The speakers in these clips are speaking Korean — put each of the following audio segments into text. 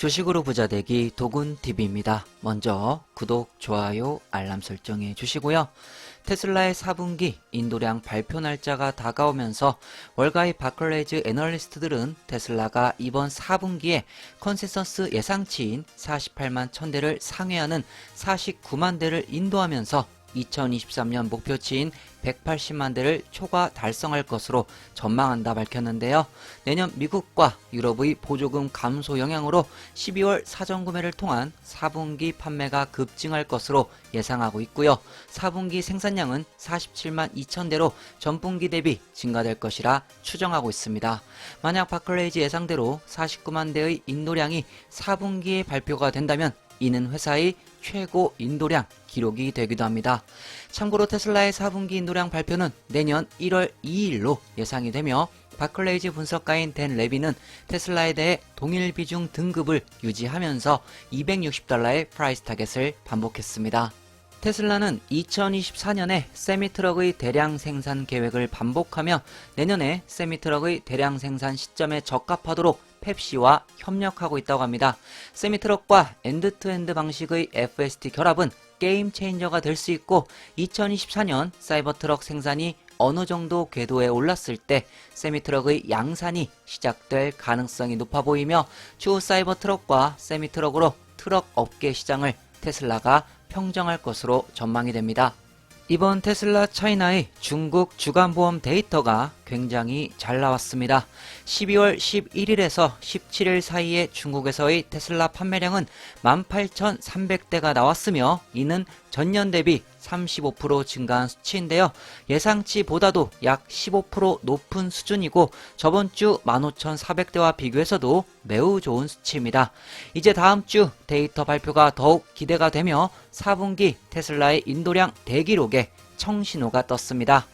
주식으로 부자 되기 도군TV입니다. 먼저 구독, 좋아요, 알람 설정해 주시고요. 테슬라의 4분기 인도량 발표 날짜가 다가오면서 월가의 바클레이즈 애널리스트들은 테슬라가 이번 4분기에 컨센서스 예상치인 48만 1000대를 상회하는 49만 대를 인도하면서 2023년 목표치인 180만 대를 초과 달성할 것으로 전망한다 밝혔는데요. 내년 미국과 유럽의 보조금 감소 영향으로 12월 사전 구매를 통한 4분기 판매가 급증할 것으로 예상하고 있고요. 4분기 생산량은 47만 2천 대로 전분기 대비 증가될 것이라 추정하고 있습니다. 만약 바클레이즈 예상대로 49만 대의 인도량이 4분기에 발표가 된다면 이는 회사의 최고 인도량 기록이 되기도 합니다. 참고로 테슬라의 4분기 인도량 발표는 내년 1월 2일로 예상이 되며 바클레이즈 분석가인 댄 레비는 테슬라에 대해 동일 비중 등급을 유지하면서 260달러의 프라이스 타겟을 반복했습니다. 테슬라는 2024년에 세미트럭의 대량 생산 계획을 반복하며 내년에 세미트럭의 대량 생산 시점에 적합하도록 펩시와 협력하고 있다고 합니다. 세미트럭과 엔드투엔드 방식의 FSD 결합은 게임 체인저가 될 수 있고 2024년 사이버트럭 생산이 어느 정도 궤도에 올랐을 때 세미트럭의 양산이 시작될 가능성이 높아 보이며 추후 사이버트럭과 세미트럭으로 트럭 업계 시장을 테슬라가 평정할 것으로 전망이 됩니다. 이번 테슬라 차이나의 중국 주간보험 데이터가 굉장히 잘 나왔습니다. 12월 11일에서 17일 사이에 중국에서의 테슬라 판매량은 18,300대가 나왔으며 이는 전년 대비 35% 증가한 수치인데요. 예상치보다도 약 15% 높은 수준이고 저번 주 15,400대와 비교해서도 매우 좋은 수치입니다. 이제 다음 주 데이터 발표가 더욱 기대가 되며 4분기 테슬라의 인도량 대기록에 청신호가 떴습니다.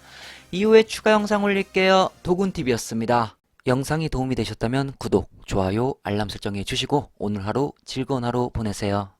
이후에 추가 영상 올릴게요. 도군TV였습니다. 영상이 도움이 되셨다면 구독, 좋아요, 알람 설정해 주시고 오늘 하루 즐거운 하루 보내세요.